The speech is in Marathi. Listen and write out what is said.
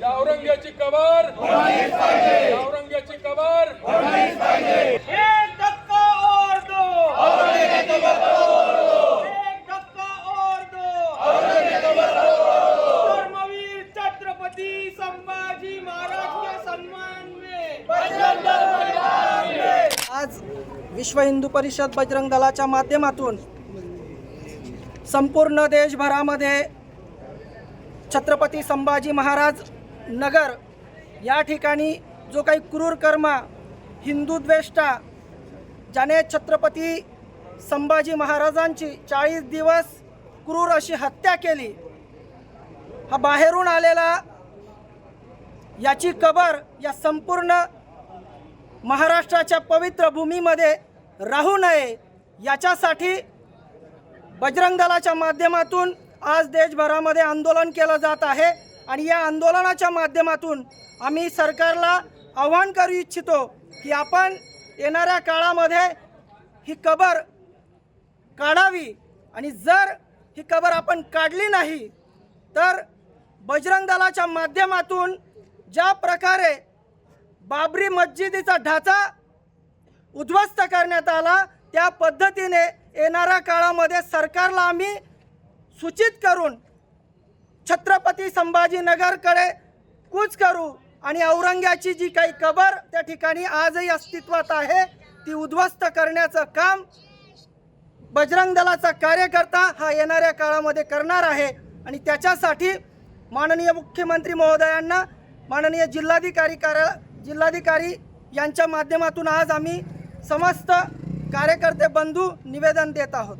या औरंग्याची कबर औरंग्याची कबर एक धक्का और दो. एक धक्का और दो. धर्मवीर छत्रपति संभाजी महाराज के सम्मान में आज विश्व हिंदू परिषद बजरंग दलाच्या माध्यमातून संपूर्ण देशभरामध्ये छत्रपती संभाजी महाराज नगर या ठिकाणी जो काही क्रूर कर्मा हिंदूद्वेष्टा ज्याने छत्रपती संभाजी महाराजांची चाळीस दिवस क्रूर अशी हत्या केली हा बाहेरून आलेला याची कबर या संपूर्ण महाराष्ट्राच्या पवित्र भूमीमध्ये राहू नये याच्यासाठी बजरंग दलाच्या माध्यमातून आज देशभरामध्ये आंदोलन केलं जात आहे. आणि या आंदोलनाच्या माध्यमातून आम्ही सरकारला आव्हान करू इच्छितो की आपण येणाऱ्या काळामध्ये ही कबर काढावी. आणि जर ही कबर आपण काढली नाही तर बजरंग दलाच्या माध्यमातून ज्या प्रकारे बाबरी मस्जिदीचा ढाचा उद्ध्वस्त करण्यात आला त्या पद्धतीने येणाऱ्या काळामध्ये सरकारला आम्ही सूचित करून छत्रपती संभाजीनगरकडे कूच करू आणि औरंग्याची जी काही कबर त्या ठिकाणी आजही अस्तित्वात आहे ती उद्ध्वस्त करण्याचं काम बजरंग दलाचा कार्यकर्ता हा येणाऱ्या काळामध्ये करणार आहे. आणि त्याच्यासाठी माननीय मुख्यमंत्री महोदयांना माननीय जिल्हाधिकारी कार्या जिल्हाधिकारी यांच्या माध्यमातून आज आम्ही समस्त कार्यकर्ते बंधू निवेदन देत आहोत.